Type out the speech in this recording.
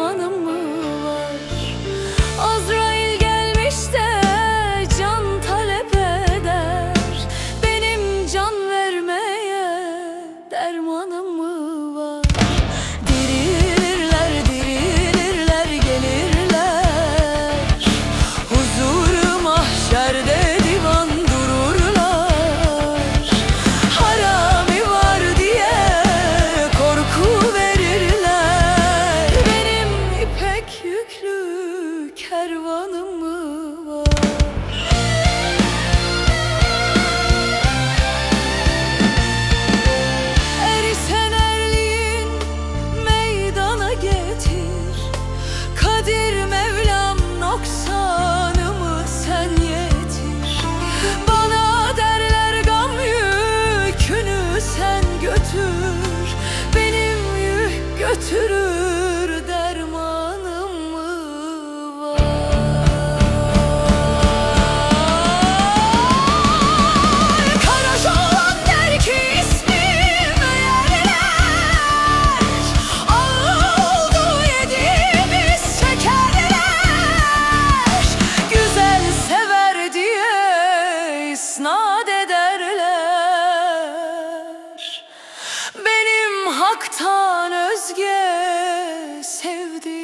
Fermanım mı götürür dermanım var? Karaş der ki ismim eğerler Oldu yediğimiz şekerler Güzel sever diye isnat Hak'tan özge sevdi